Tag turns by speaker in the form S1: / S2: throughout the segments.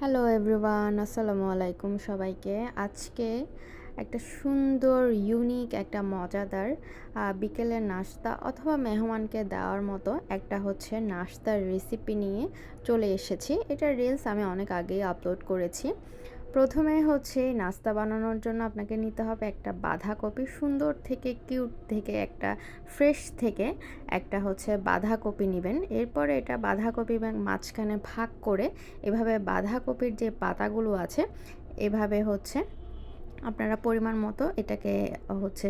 S1: Hello everyone আসসালামু আলাইকুম সবাইকে। আজকে একটা সুন্দর ইউনিক একটা মজাদার বিকেলে বিকেলের নাস্তা অথবা মেহমানকে দেওয়ার মতো একটা হচ্ছে নাস্তার রেসিপি নিয়ে চলে এসেছি। এটা রিলস আমি অনেক আগেই আপলোড করেছি। প্রথমে হচ্ছে নাস্তা বানানোর জন্য আপনাকে নিতে হবে একটা বাঁধাকপি সুন্দর থেকে কিউট থেকে একটা ফ্রেশ থেকে একটা হচ্ছে বাঁধাকপি নেবেন। এরপরে এটা বাঁধাকপি মাঝখানে ভাগ করে এভাবে বাঁধাকপির যে পাতাগুলো আছে, এভাবে হচ্ছে আপনারা পরিমাণ মতো এটাকে হচ্ছে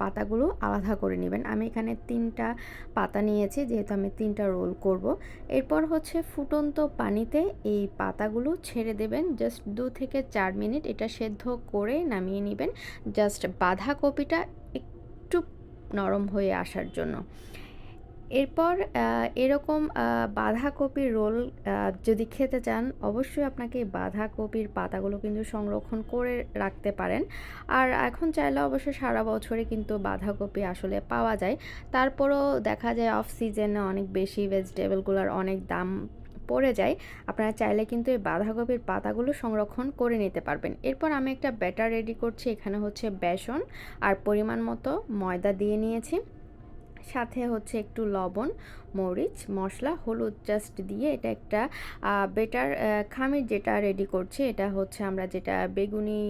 S1: পাতাগুলো আলাদা করে নেবেন। আমি এখানে তিনটা পাতা নিয়েছি, যেহেতু আমি তিনটা রোল করব। এরপর হচ্ছে ফুটন্ত পানিতে এই পাতাগুলো ছেড়ে দেবেন। জাস্ট দু থেকে চার মিনিট এটা সেদ্ধ করে নামিয়ে নেবেন। জাস্ট বাঁধাকপিটা একটু নরম হয়ে আসার জন্য। এরপর এরকম বাঁধাকপির রোল যদি খেতে চান, অবশ্যই আপনাকে বাঁধাকপির পাতাগুলো কিন্তু সংরক্ষণ করে রাখতে পারেন। আর এখন চাইলে অবশ্য সারা বছরে কিন্তু বাঁধাকপি আসলে পাওয়া যায়। তারপরও দেখা যায় অফ সিজনে অনেক বেশি ভেজিটেবলগুলোর অনেক দাম পড়ে যায়। আপনারা চাইলে কিন্তু এই বাঁধাকপির পাতাগুলো সংরক্ষণ করে নিতে পারবেন। এরপর আমি একটা ব্যাটার রেডি করছি, এখানে হচ্ছে বেসন। আর পরিমাণ মতো ময়দা দিয়ে নিয়েছি। সাথে হচ্ছে একটু লবণ, মরিচ, মশলা, হলুদ জাস্ট দিয়ে এটা একটা বেটার খামির যেটা রেডি করছি, এটা হচ্ছে আমরা যেটা বেগুনি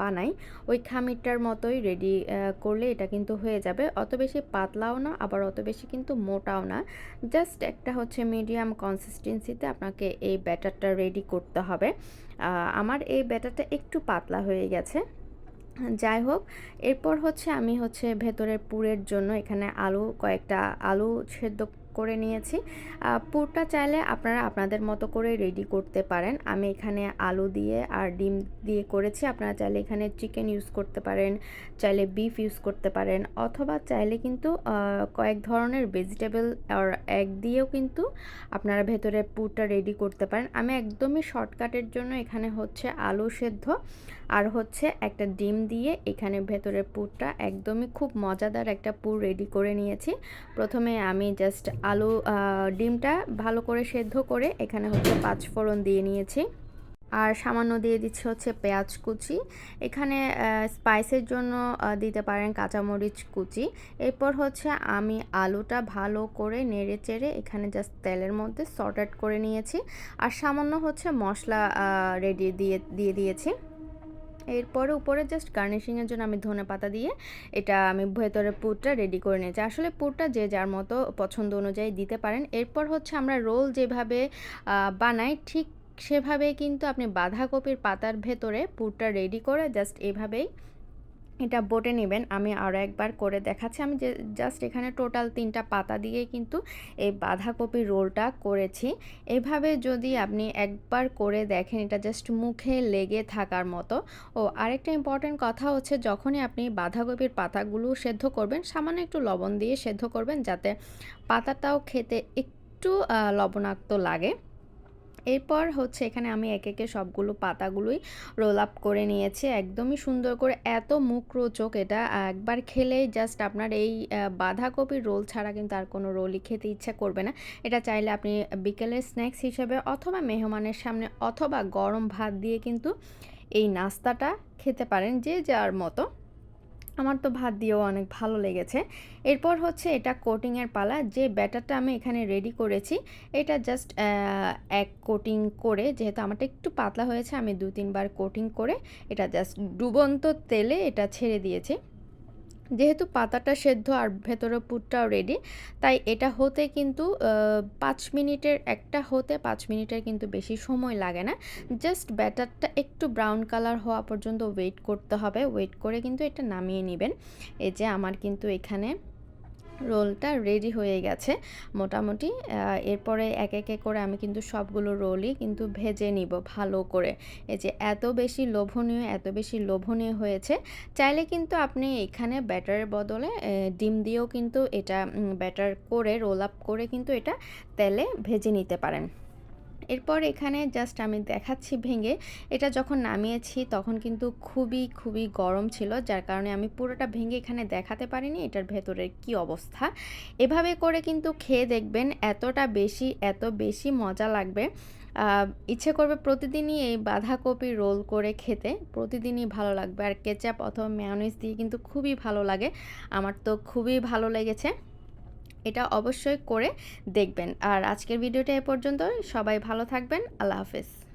S1: বানাই, ওই খামিরটার মতোই রেডি করলে এটা কিন্তু হয়ে যাবে। অত বেশি পাতলাও না, আবার অত বেশি কিন্তু মোটাও না। জাস্ট একটা হচ্ছে মিডিয়াম কনসিস্টেন্সিতে আপনাকে এই ব্যাটারটা রেডি করতে হবে। আমার এই ব্যাটারটা একটু পাতলা হয়ে গেছে। যাই হোক এরপর হচ্ছে আমি হচ্ছে ভেতরের পুরের জন্য এখানে আলু কয়েকটা আলু সেদ্ধ করে নিয়েছি। পুরটা চাইলে আপনারা আপনাদের মতো করে রেডি করতে পারেন। আমি এখানে আলু দিয়ে আর ডিম দিয়ে করেছি। আপনারা চাইলে এখানে চিকেন ইউজ করতে পারেন, চাইলে বিফ ইউজ করতে পারেন, অথবা চাইলে কিন্তু কয়েক ধরনের ভেজিটেবল আর এগ দিয়েও কিন্তু আপনারা ভেতরে পুরটা রেডি করতে পারেন। আমি একদমই শর্টকাটের জন্য এখানে হচ্ছে আলু সেদ্ধ আর হচ্ছে একটা ডিম দিয়ে এখানে ভেতরের পুরটা একদমই খুব মজাদার একটা পুর রেডি করে নিয়েছি। প্রথমে আমি জাস্ট আলু ডিমটা ভালো করে সেদ্ধ করে এখানে হচ্ছে পাঁচ ফোড়ন দিয়ে নিয়েছি। আর সামান্য দিয়ে দিচ্ছি হচ্ছে পেঁয়াজ কুচি। এখানে স্পাইসের জন্য দিতে পারেন কাঁচামরিচ কুচি। এরপর হচ্ছে আমি আলুটা ভালো করে নেড়ে চেড়ে এখানে জাস্ট তেলের মধ্যে সর্ট করে নিয়েছি। আর সামান্য হচ্ছে মশলা রেডি দিয়ে দিয়ে দিয়েছি। এরপরে উপরে জাস্ট গার্নিশিংয়ের জন্য আমি ধনে পাতা দিয়ে এটা আমি ভেতরে পুরটা রেডি করে নিয়েছি। আসলে পুরটা যে যার মতো পছন্দ অনুযায়ী দিতে পারেন। এরপর হচ্ছে আমরা রোল যেভাবে বানাই ঠিক সেভাবেই কিন্তু আপনি বাঁধাকপির পাতার ভেতরে পুরটা রেডি করে জাস্ট এভাবেই এটা বটে নেবেন, আমি আরও একবার করে দেখাচ্ছি। আমি যে জাস্ট এখানে টোটাল তিনটা পাতা দিয়ে কিন্তু এই বাঁধাকপির রোলটা করেছি। এভাবে যদি আপনি একবার করে দেখেন, এটা জাস্ট মুখে লেগে থাকার মতো। ও, আরেকটা ইম্পর্টেন্ট কথা হচ্ছে, যখনই আপনি বাঁধাকপির পাতাগুলো সেদ্ধ করবেন, সামান্য একটু লবণ দিয়ে সেদ্ধ করবেন, যাতে পাতাটাও খেতে একটু লবণাক্ত লাগে। এরপর হচ্ছে এখানে আমি একে একে সবগুলো পাতাগুলোই রোল আপ করে নিয়েছি। একদমই সুন্দর করে এত মুখরোচক এটা। একবার খেলেই জাস্ট আপনার এই বাঁধাকপির রোল ছাড়া কিন্তু আর কোনো রোলই খেতে ইচ্ছা করবে না। এটা চাইলে আপনি বিকেলের স্ন্যাক্স হিসেবে অথবা মেহমানের সামনে অথবা গরম ভাত দিয়ে কিন্তু এই নাস্তাটা খেতে পারেন যে যার মতো। আমার তো ভাত দিয়েও অনেক ভালো লেগেছে। এরপর হচ্ছে এটা কোটিংয়ের পালা, যে ব্যাটারটা আমি এখানে রেডি করেছি, এটা জাস্ট এক কোটিং করে, যেহেতু আমারটা একটু পাতলা হয়েছে, আমি দু তিনবার কোটিং করে এটা জাস্ট ডুবন্ত তেলে এটা ছেড়ে দিয়েছি। যেহেতু পাতাটা সেদ্ধ আর ভেতরের পুরটাও রেডি তাই এটা হতে কিন্তু পাঁচ মিনিটের, একটা হতে পাঁচ মিনিটের কিন্তু বেশি সময় লাগে না। জাস্ট ব্যাটারটা একটু ব্রাউন কালার হওয়া পর্যন্ত ওয়েট করতে হবে। ওয়েট করে কিন্তু এটা নামিয়ে নেবেন। এই যে আমার কিন্তু এখানে রোলটা রেডি হয়ে গেছে মোটামুটি। এরপরে এক একে করে আমি কিন্তু সবগুলো রোলই কিন্তু ভেজে নিব ভালো করে। এই যে এত বেশি লোভনীয়, এত বেশি লোভনীয় হয়েছে, চাইলে কিন্তু আপনি এখানে ব্যাটারের বদলে ডিম দিয়েও কিন্তু এটা ব্যাটার করে, রোল আপ করে কিন্তু এটা তেলে ভেজে নিতে পারেন। এরপর এখানে জাস্ট আমি দেখাচ্ছি ভেঙে। এটা যখন নামিয়েছি তখন কিন্তু খুবই খুবই গরম ছিল, যার কারণে আমি পুরোটা ভেঙে এখানে দেখাতে পারিনি, এটার ভেতরের কি অবস্থা। এভাবে করে কিন্তু খেয়ে দেখবেন এতটা বেশি, এত বেশি মজা লাগবে। ইচ্ছে করবে প্রতিদিনই এই বাঁধাকপি রোল করে খেতে, প্রতিদিনই ভালো লাগবে। আর কেচাপ অথবা মেয়োনিজ দিয়ে কিন্তু খুবই ভালো লাগে। আমার তো খুবই ভালো লেগেছে। এটা অবশ্যই করে দেখবেন। আর আজকের ভিডিওটা এ পর্যন্ত সবাই ভালো থাকবেন। আল্লাহ হাফেজ।